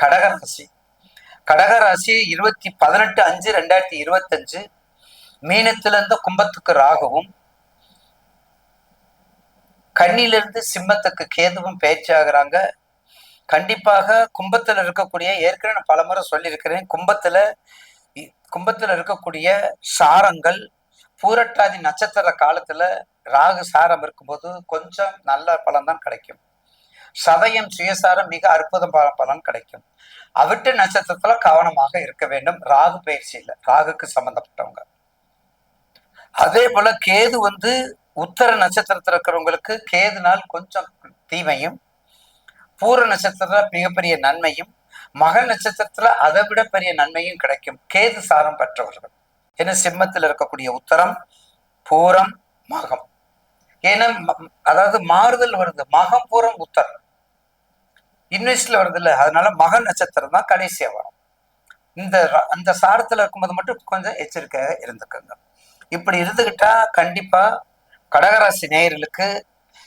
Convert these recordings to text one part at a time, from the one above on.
கடகராசி. கடகராசி இருபத்தி பதினெட்டு அஞ்சு ரெண்டாயிரத்தி இருபத்தஞ்சு. மீனத்திலிருந்து கும்பத்துக்கு ராகுவும் கண்ணிலிருந்து சிம்மத்துக்கு கேதுவும் பயிற்சி ஆகுறாங்க. கண்டிப்பாக கும்பத்தில் இருக்கக்கூடிய ஏற்கனவே நான் பலமுறை சொல்லியிருக்கிறேன் கும்பத்தில் கும்பத்தில் இருக்கக்கூடிய சாரங்கள் பூரட்டாதி நட்சத்திர காலத்தில் ராகு சாரம் இருக்கும்போது கொஞ்சம் நல்ல பலன் தான் கிடைக்கும். சதயம் சுயசாரம் மிக அற்புதம் பலன் கிடைக்கும். அவிட்டு நட்சத்திரத்துல கவனமாக இருக்க வேண்டும். ராகு பயிற்சியில் ராகுக்கு சம்பந்தப்பட்டவங்க. அதே போல கேது வந்து உத்தர நட்சத்திரத்துல இருக்கிறவங்களுக்கு கேதுனால் கொஞ்சம் தீமையும் பூர நட்சத்திரத்துல மிகப்பெரிய நன்மையும் மக நட்சத்திரத்துல அதை விட பெரிய நன்மையும் கிடைக்கும். கேது சாரம் பெற்றவர்கள். ஏன்னா சிம்மத்தில் இருக்கக்கூடிய உத்தரம் பூரம் மகம். ஏன்னா அதாவது மாறுதல் வருது. மகம் பூரம் உத்தரம். இன்வெஸ்ட்ல வருது இல்ல அதனால மக நட்சத்திரம் தான் கடைசியா வரும். இந்த அந்த சாரத்துல இருக்கும்போது மட்டும் கொஞ்சம் எச்சரிக்கையாக இருந்துக்கோங்க. இப்படி இருந்துகிட்டா கண்டிப்பா கடகராசி நேயர்களுக்கு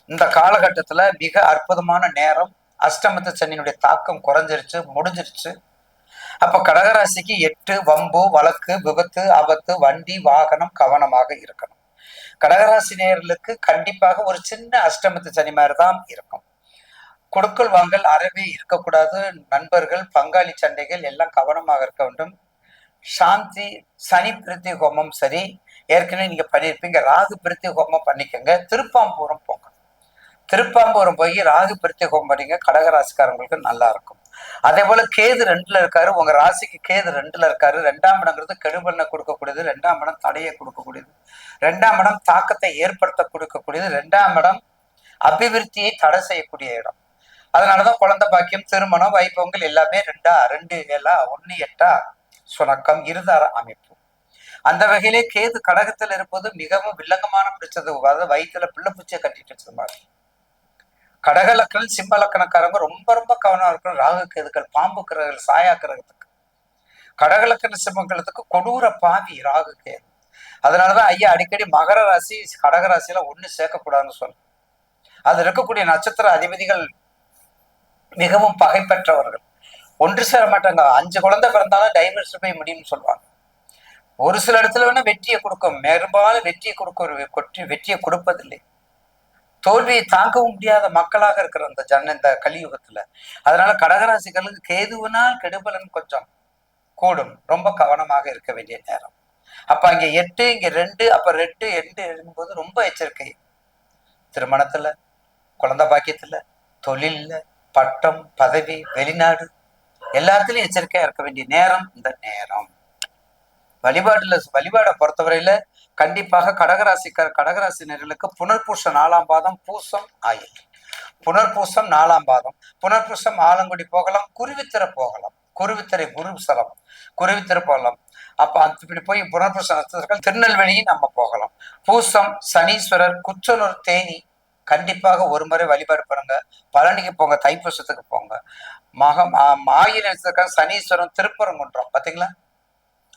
இந்த காலகட்டத்துல மிக அற்புதமான நேரம். அஷ்டமத்து சனியினுடைய தாக்கம் குறைஞ்சிருச்சு முடிஞ்சிருச்சு. அப்ப கடகராசிக்கு எட்டு வம்பு வழக்கு விபத்து ஆபத்து வண்டி வாகனம் கவனமாக இருக்கணும். கடகராசி நேயர்களுக்கு கண்டிப்பாக ஒரு சின்ன அஷ்டமத்து சனி மாதிரி தான் இருக்கும். கொடுக்கல் வாங்கல் அறவே இருக்கக்கூடாது. நண்பர்கள் பங்காளி சண்டைகள் எல்லாம் கவனமாக இருக்க வேண்டும். சாந்தி சனி பிரித்தி ஹோமம் சரி. ஏற்கனவே நீங்க பண்ணியிருப்பீங்க. ராகு பிரித்தி ஹோமம் பண்ணிக்கோங்க. திருப்பாம்பூரம் போங்க. திருப்பாம்பூரம் போய் ராகு பிரித்தி ஹோமம் பண்ணீங்க. கடகராசிக்காரங்களுக்கு நல்லா இருக்கும். அதே போல கேது ரெண்டுல இருக்காரு. உங்க ராசிக்கு கேது ரெண்டுல இருக்காரு. ரெண்டாம் இடங்கிறது கெடுபண்ண கொடுக்கக்கூடியது. ரெண்டாம் இடம் தடையை கொடுக்கக்கூடியது. ரெண்டாம் இடம் தாக்கத்தை ஏற்படுத்த கொடுக்கக்கூடியது. ரெண்டாம் இடம் அபிவிருத்தியை தடை செய்யக்கூடிய இடம். அதனாலதான் குழந்தை பாக்கியம் திருமணம் வைபவங்கள் எல்லாமே ரெண்டா ரெண்டு ஏழா ஒன்னு எட்டா சுணக்கம் இருதார அமைப்பு. அந்த வகையிலே கேது கடகத்தில் இருப்பது மிகவும் வில்லங்கமான பிடிச்சது அதாவது வயிற்றுல பிள்ளை பூச்சியை கட்டிட்டு வச்சது மாதிரி. கடக லக்கணம் சிம்ம லக்கணக்காரங்க ரொம்ப ரொம்ப கவனம் இருக்கணும். ராகு கேதுக்கள் பாம்பு கிரகங்கள் சாயா கிரகத்துக்கு. கடக லக்கண சிம்மங்களுக்கு கொடூர பாவி ராகு கேது. அதனாலதான் ஐயா அடிக்கடி மகர ராசி கடக ராசியில ஒண்ணு சேர்க்கக்கூடாதுன்னு சொன்னேன் அதுல இருக்கக்கூடிய நட்சத்திர அதிபதிகள் மிகவும் பகை பெற்றவர்கள் ஒன்று சேர மாட்டாங்க. அஞ்சு குழந்தை பிறந்தாலும் டைவர்ஸ் போய் முடியும்னு சொல்லுவாங்க. ஒரு சில இடத்துல வேணா வெற்றியை கொடுக்கும். பெரும்பாலும் வெற்றியை கொடுக்க ஒரு கொற்றி வெற்றியை கொடுப்பதில்லை. தோல்வியை தாங்கவும் முடியாத மக்களாக இருக்கிற அந்த ஜன இந்த கலியுகத்துல. அதனால கடகராசிகளுக்கு கேதுவினால் கெடுபலன் கொஞ்சம் கூடும். ரொம்ப கவனமாக இருக்க வேண்டிய நேரம். அப்ப இங்க எட்டு இங்க ரெண்டு அப்ப ரெண்டு எண்டு இருக்கும்போது ரொம்ப எச்சரிக்கை. திருமணத்துல குழந்தை பாக்கியத்துல தொழில்ல பட்டம் பதவி வெளிநாடு எல்லாத்துலயும் எச்சரிக்கையா இருக்க வேண்டிய நேரம் இந்த நேரம். வழிபாட்டுல வழிபாடை பொறுத்தவரையில கண்டிப்பாக கடகராசிக்கார கடகராசினர்களுக்கு புனர்பூச நாலாம் பாதம் பூசம் ஆயில் புனர்பூசம் நாலாம் பாதம். புனர்பூசம் ஆலங்குடி போகலாம் குருவித்திர போகலாம். குருவித்திரை குருசலம் குருவித்திர போகலாம். அப்ப அது இப்படி போய் புனர்பூச நட்சத்திரங்கள் திருநெல்வேலியும் நம்ம போகலாம். பூசம் சனீஸ்வரர் குச்சலூர் தேனி கண்டிப்பாக ஒரு முறை வழிபாடு பண்ணுங்க. பழனிக்கு போங்க தைப்பூசத்துக்கு போங்க. மகம் ஆ- சனீஸ்வரம் நட்சத்திரக்காரன் சனீஸ்வரன் திருப்பரங்குன்றம் பாத்தீங்களா?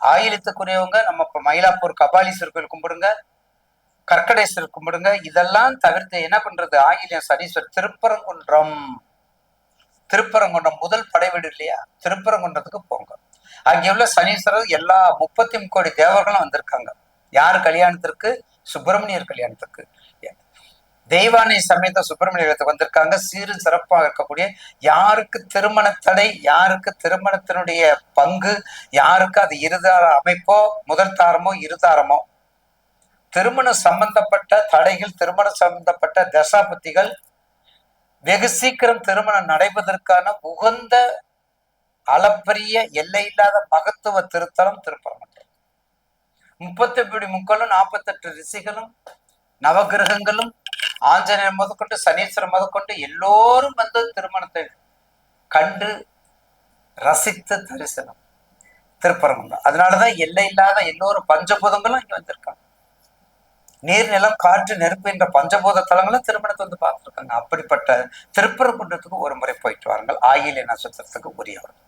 ஆயிலத்துக்குரியவங்க நம்ம இப்ப மயிலாப்பூர் கபாலீஸ்வரர் கோயில் கும்பிடுங்க கற்கடேஸ்வரர் கும்பிடுங்க. இதெல்லாம் தவிர்த்து என்ன பண்றது? ஆயிலம் சனீஸ்வரர் திருப்பரங்குன்றம். திருப்பரங்குன்றம் முதல் படைவீடு இல்லையா? திருப்பரங்குன்றத்துக்கு போங்க. அங்கே உள்ள சனீஸ்வரர் எல்லா முப்பத்தி கோடி தேவர்களும் வந்திருக்காங்க. யார் கல்யாணத்திற்கு? சுப்பிரமணியர் கல்யாணத்துக்கு தெய்வானை சமேத சுப்பிரமணியத்துக்கு வந்திருக்காங்க. சீரு சிறப்பாக இருக்கக்கூடிய யாருக்கு திருமண தடை யாருக்கு திருமணத்தினுடைய பங்கு யாருக்கு அது இருதார அமைப்போ முதல் தாரமோ இருதாரமோ. திருமணம் சம்பந்தப்பட்ட தடைகள் திருமணம் சம்பந்தப்பட்ட தசாபத்திகள் வெகு சீக்கிரம் திருமணம் நடைபெறுவதற்கான உகந்த அளப்பரிய எல்லையில்லாத மகத்துவ திருத்தலம் திருப்பரங்குன்றம். முப்பத்தி எட்டு முக்களும் நாற்பத்தெட்டு ரிஷிகளும் நவகிரகங்களும் ஆஞ்சநேயர் முதற்கொண்டு சனீஸ்வரர் முதற்கொண்டு எல்லோரும் வந்து திருமணத்தை கண்டு ரசித்து தரிசனம். திருப்பரங்குன்றம். அதனாலதான் எல்லை இல்லாத எல்லோரும் பஞ்சபூதங்களும் இங்க வந்திருக்காங்க. நீர் நிலம் காற்று நெருப்பு என்ற பஞ்சபூத தலங்களும் திருமணத்தை வந்து பார்த்துருக்காங்க. அப்படிப்பட்ட திருப்பரங்குன்றத்துக்கு ஒரு முறை போயிட்டு வாருங்கள். ஆயிலை நட்சத்திரத்துக்கு உரியவர்கள்.